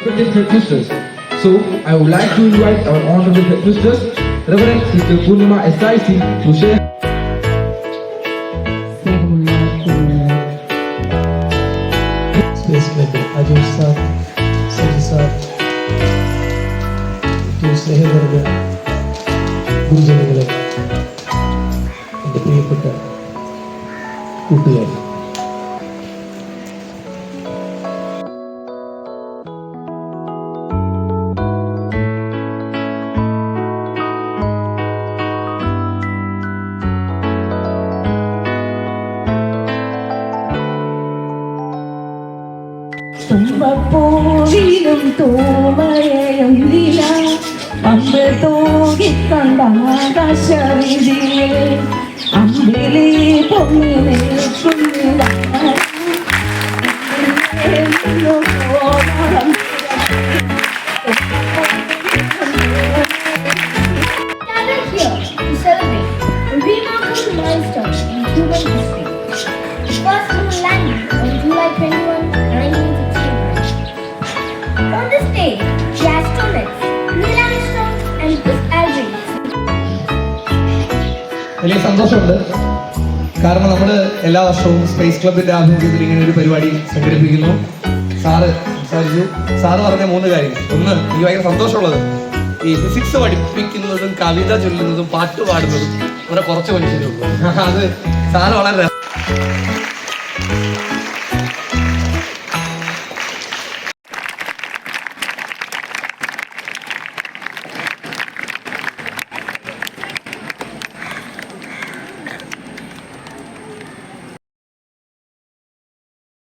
respected headmistress. So, I would like to invite our honorable headmistress, Reverend Sister Purnima SIC, to share സ്നേഹമുള്ള കുഞ്ഞുങ്ങളെ, space club Ajosh sir Saji sir ഏറ്റവും സ്നേഹനിറഞ്ഞ ഗുരുജനങ്ങളെ എൻ്റെ പ്രിയപ്പെട്ട കൂട്ടുകാർ തുമ്പപ്പൂവിലും തൂമഴയും നില അമ്പ് തൂകിക്കണ്ട അമ്പിലേ അമ്പിളി പൊങ്ങി 1969. stage, she has two legs, Neil Armstrong and Chris Aldrin. വലിയ സന്തോഷമുണ്ട്. കാരണം നമ്മൾ എല്ലാ വർഷവും സ്പേസ് ക്ലബിന്റെ ആഭിമുഖ്യത്തിൽ ഇങ്ങനെ ഒരു പരിപാടി സംഘടിപ്പിക്കുന്നു. സാറ് സംസാരിച്ചു. സാറ് പറഞ്ഞ മൂന്ന് കാര്യങ്ങൾ. ഒന്ന് എനിക്ക് ഭയങ്കര സന്തോഷമുള്ളത്. ഈ ഫിസിക്സ് പഠിപ്പിക്കുന്നതും കവിത ചൊല്ലുന്നതും പാട്ട് പാടുന്നതും ഇവിടെ കുറച്ച് മനുഷ്യരുള്ളൂ അത് സാറ് വളരെ